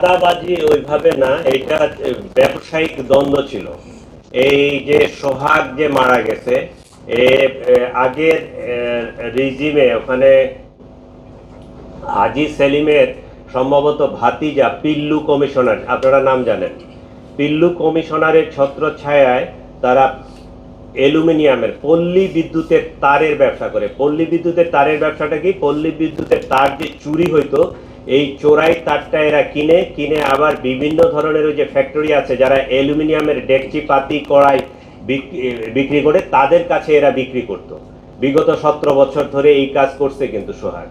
চাঁদাবাজি ওইভাবে না এটা ব্যবসায়িক দ্বন্দ্ব ছিল। এই যে সোহাগ যে মারা গেছে এ, আগের রিজিমে ওখানে হাজি সেলিমের সম্ভবত ভাতিজা পিল্লু কমিশনার আপনারা নাম জানেন। পিল্লু কমিশনারের ছত্রছায়ায় তারা অ্যালুমিনিয়ামের পল্লী বিদ্যুতের তারের ব্যবসা করে। পল্লী বিদ্যুতের তারের ব্যবসাটা কি? পল্লী বিদ্যুতের তার যে চুরি হইতো এই চোরাই তারটা এরা কিনে কিনে আবার বিভিন্ন ধরনের ওই যে ফ্যাক্টরি আছে যারা অ্যালুমিনিয়ামের ডেকচি, পাতি, কড়াই বিক- বিক্রি করে তাদের কাছে এরা বিক্রি করত। বিগত সতেরো বছর ধরে এই কাজ করছে কিন্তু সোহাগ।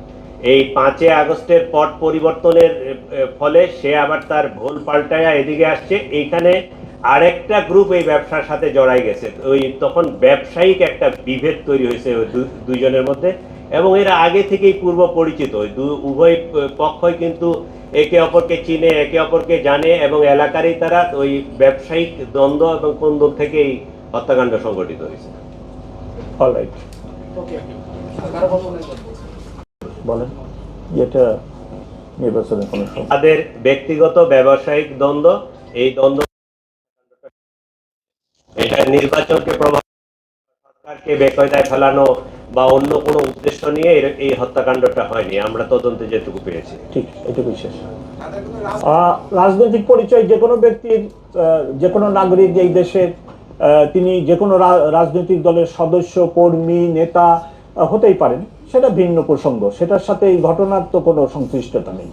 এই পাঁচে আগস্টের পট পরিবর্তনের ফলে সে আবার তার ভুল পাল্টায়া এদিকে আসছে। এইখানে আরেকটা গ্রুপ এই ব্যবসার সাথে জড়াই গেছে। ওই তখন ব্যবসায়িক একটা বিভেদ তৈরি হয়েছে দুইজনের মধ্যে। এবং এরা আগে থেকেই পূর্ব পরিচিত। উভয় পক্ষই কিন্তু একে অপরকে চিনে একে অপরকে জানে এবং এলাকারই তারা ওই ব্যবসায়িক দ্বন্দ্ব এবং কোন্দল থেকেই হত্যাকাণ্ড সংঘটিত হয়েছে। অলরাইট বলেন যেটা নির্বাচনের কোনো তাদের ব্যক্তিগত ব্যবসায়িক দ্বন্দ্ব এই দ্বন্দ্ব এটা নির্বাচনকে প্রভাব সরকারকে বেকায়দায় ফেলানো বা অন্য কোনো উদ্দেশ্য নিয়ে এই হত্যাকাণ্ডটা হয়নি। আমরা তদন্তে যেটুকু পেয়েছি ঠিক, এটুকুই শেষ। রাজনৈতিক পরিচয় যে কোনো ব্যক্তির যে কোনো নাগরিক এই দেশের তিনি যে কোনো রাজনৈতিক দলের সদস্য, কর্মী, নেতা হতেই পারেন। সেটা ভিন্ন প্রসঙ্গ। সেটার সাথে এই ঘটনার তো কোনো সংশ্লিষ্টতা নেই।